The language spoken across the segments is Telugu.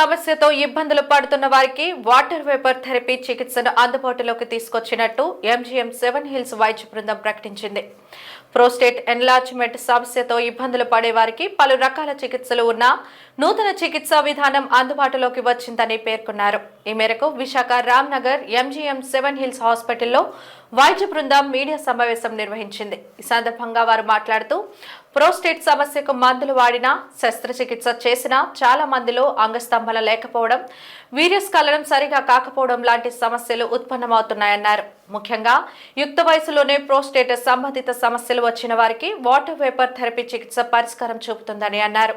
సమస్యతో ఇబ్బందులు పడుతున్న వారికి వాటర్ వేపర్ థెరపీ చికిత్సను అందుబాటులోకి తీసుకొచ్చినట్టు ఎంజీఎం సెవెన్ హిల్స్ వైద్య బృందం ప్రకటించింది. ప్రోస్టేట్ ఎన్లార్జ్మెంట్ సమస్యతో ఇబ్బందులు పడే వారికి పలు రకాల చికిత్సలు ఉన్న నూతన చికిత్సా విధానం అందుబాటులోకి వచ్చిందని పేర్కొన్నారు. ఈ మేరకు Visakha Ramnagar MGM seven hills హాస్పిటల్లో వైద్య బృందం మీడియా సమావేశం నిర్వహించింది. ఈ సందర్భంగా వారు మాట్లాడుతూ ప్రోస్టేట్ సమస్యకు మందులు వాడినా శస్త్రచికిత్స చేసినా చాలా మందిలో అంగస్తంభన లేకపోవడం వీర్యస్ఖలనం సరిగా కాకపోవడం లాంటి సమస్యలు ఉత్పన్నమవుతున్నాయన్నారు. ముఖ్యంగా యుక్త వయసులోనే ప్రోస్టేట్ సంబంధిత సమస్యలు వచ్చిన వారికి వాటర్ వేపర్ థెరపీ చికిత్స పరిష్కారం చూపుతుందని అన్నారు.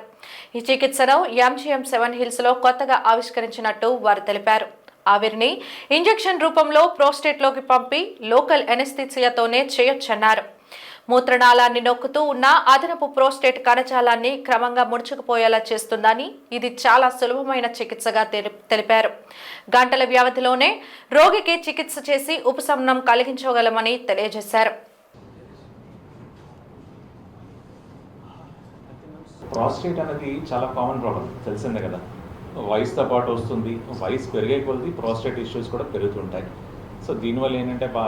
ఈ చికిత్సను ఎంజీఎం సెవెన్ హిల్స్లో కొత్తగా ఆవిష్కరించినట్టు వారు తెలిపారు. ఆవిరిని ఇంజెక్షన్ రూపంలో ప్రోస్టేట్లోకి పంపి లోకల్ ఎనస్థిసియాతోనే చేయొచ్చన్నారు. మూత్రనాళాన్ని నొక్కుతూ ఉన్న అదనపు ప్రోస్టేట్ కణజాలాన్ని క్రమంగా ముడుచుకుపోయేలా చేస్తుందని ఇది చాలా సులభమైన చికిత్సగా తెలిపారు. గంటల వ్యవధిలోనే రోగికి చికిత్స చేసి ఉపశమనం కలిగించగలమని తెలియజేశారు. ప్రాస్టేట్ అనేది చాలా కామన్ ప్రాబ్లం తెలిసిందే కదా. వయసుతో పాటు వస్తుంది. వయసు పెరిగే కొలది ప్రాస్టేట్ ఇష్యూస్ కూడా పెరుగుతుంటాయి. సో దీనివల్ల ఏంటంటే బా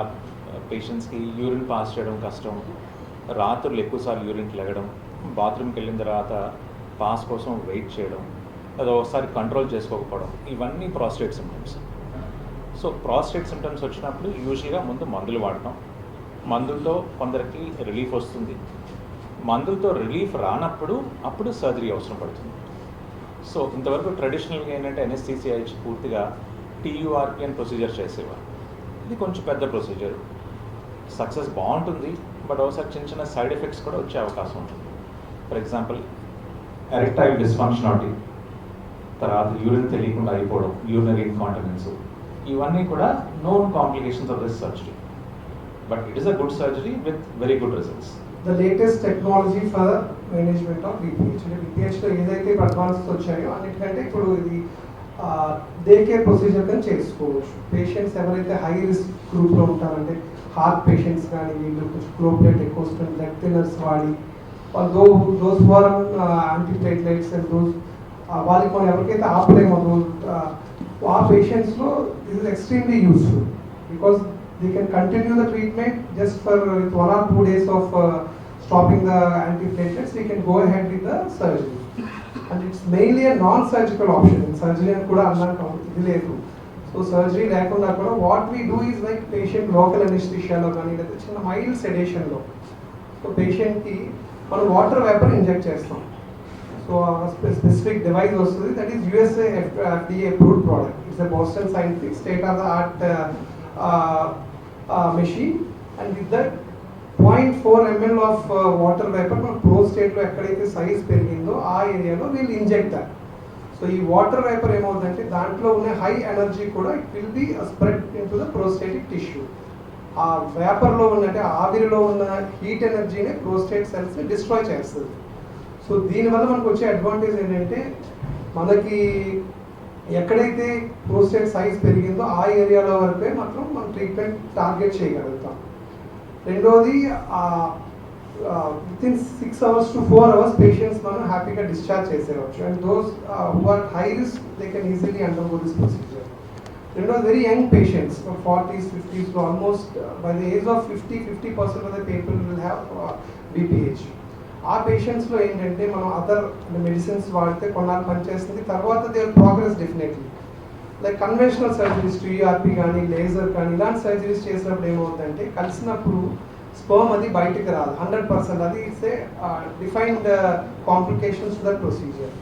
పేషెంట్స్కి యూరిన్ పాస్ చేయడం కష్టం. రాత్రులు ఎక్కువసార్లు యూరిన్కి లెగడం బాత్రూమ్కి వెళ్ళిన తర్వాత పాస్ కోసం వెయిట్ చేయడం అది ఒకసారి కంట్రోల్ చేసుకోకపోవడం ఇవన్నీ prostate symptoms so prostate symptoms వచ్చినప్పుడు యూజువల్గా ముందు మందులు వాడటం. మందులతో కొందరికి రిలీఫ్ వస్తుంది. మందులతో రిలీఫ్ రానప్పుడు అప్పుడు సర్జరీ అవసరం పడుతుంది. సో ఇంతవరకు ట్రెడిషనల్గా ఏంటంటే ఎన్ఎస్టీసీఐ పూర్తిగా టీయూఆర్పి అని ప్రొసీజర్ చేసేవారు. ఇది కొంచెం పెద్ద ప్రొసీజర్ సక్సెస్ బాగుంటుంది బట్ ఒకసారి చిన్న చిన్న సైడ్ ఎఫెక్ట్స్ కూడా వచ్చే అవకాశం ఉంటుంది. ఫర్ ఎగ్జాంపుల్ ఎరెక్టైల్ డిస్ఫంక్షనాలిటీ తర్వాత యూరిన్ తెలియకుండా అయిపోవడం యూరినరీ ఇన్కాంటినెన్స్ ఇవన్నీ కూడా known complications of this surgery but it is a good surgery with very good results the latest technology for management of BPH అంటే బీపీహెచ్లో ఏదైతే అడ్వాన్సెస్ వచ్చాయో అన్నిటికంటే ఇప్పుడు ఇది దే కేర్ ప్రొసీజర్ కానీ చేసుకోవచ్చు. పేషెంట్స్ ఎవరైతే హై రిస్క్ గ్రూప్లో ఉంటారంటే హార్ట్ పేషెంట్స్ కానీ వీళ్ళు కొంచెం క్లోప్లేట్ ఎక్కువ వస్తుంది బ్లడ్ థిన్నర్స్ వాడి though those for antiplatelets and those వాళ్ళకి మనం ఎవరికైతే ఆపలేమో ఆ పేషెంట్స్లో this is extremely useful because they can continue the treatment just for with one or two days of stopping the stopping we can go ahead with the surgery and it's mainly non surgical option surgery అని కూడా అన్నాను ఇది లేదు. సో సర్జరీ లేకుండా కూడా what we do is like patient local అనిస్టిషియాలో కానీ లేదా చిన్న మైల్డ్ సెడేషన్లో సో పేషెంట్కి మనం వాటర్ వేపర్ ఇంజెక్ట్ చేస్తాం. సో స్పెసిఫిక్ డివైస్ వస్తుంది. That is U S A F D A approved product it's a Boston scientific state of the art machine and with that point four M L of water vapour మన ప్రోస్టేట్లో ఎక్కడైతే సైజ్ పెరిగిందో ఆ ఏరియాలో వీళ్ళు ఇంజెక్ట్ సో ఈ వాటర్ వేపర్ ఏమవుతుందంటే దాంట్లో ఉన్న హై ఎనర్జీ కూడా it will be spread into the prostatic tissue. ఆ వేపర్లో ఉన్న అంటే ఆవిరిలో ఉన్న హీట్ ఎనర్జీని ప్రోస్టేట్ సెల్స్ని డిస్ట్రాయ్ చేస్తుంది. సో దీనివల్ల మనకు వచ్చే అడ్వాంటేజ్ ఏంటంటే మనకి ఎక్కడైతే ప్రోస్టేట్ సైజ్ పెరిగిందో ఆ ఏరియాలో వరకే మాత్రం మనం ట్రీట్మెంట్ టార్గెట్ చేయగలుగుతాం. రెండోది within six hours to four hours patients మనం హ్యాపీగా discharge చేసేవచ్చు and those who are high risk they can easily undergo this procedure రెండోది very young patients forties fifties almost by the age of fifty fifty percent of the people will have BPH ఆ పేషెంట్స్లో ఏంటంటే మనం అదర్ మెడిసిన్స్ వాడితే కొన్నాళ్ళు పనిచేస్తుంది. తర్వాత they progress definitely like conventional surgeries TRP కానీ లేజర్ కానీ ఇలాంటి సర్జరీస్ చేసినప్పుడు ఏమవుతుందంటే కలిసినప్పుడు స్పర్మ్ అది బయటికి రాదు. హండ్రెడ్ పర్సెంట్ అది it's a defined complications the procedure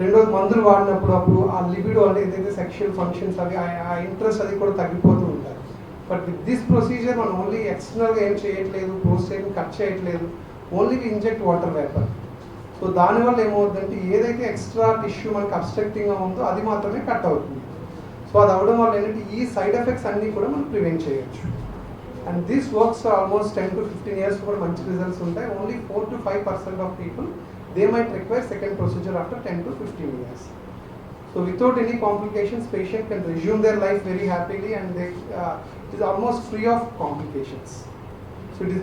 రెండోది మందులు వాడినప్పుడు అప్పుడు ఆ లిబిడో అంటే ఏదైతే సెక్షువల్ ఫంక్షన్స్ అవి ఆ- ఇంట్రెస్ట్ అది కూడా తగ్గిపోతూ ఉంటాయి. బట్ విత్ దిస్ ప్రొసీజర్ మనం ఓన్లీ ఎక్స్టర్నల్గా ఏం చేయట్లేదు ప్రోస్టేట్ని కట్ చేయట్లేదు. Only inject water vapour so దానివల్ల ఏమవుతుందంటే ఏదైతే ఎక్స్ట్రా టిష్యూ మనకి అబ్స్ట్రక్టింగ్గా ఉందో అది మాత్రమే కట్ అవుతుంది. సో అది అవ్వడం వల్ల ఏంటంటే ఈ సైడ్ ఎఫెక్ట్స్ అన్నీ కూడా మనం ప్రివెంట్ చేయొచ్చు. And this works almost ten to fifteen years కూడా మంచి రిజల్ట్స్ ఉంటాయి. Only four to five percent of people they might require second procedure after ten to fifteen years so without any complications patient can resume their life very happily and they it uh, it almost almost free of so it it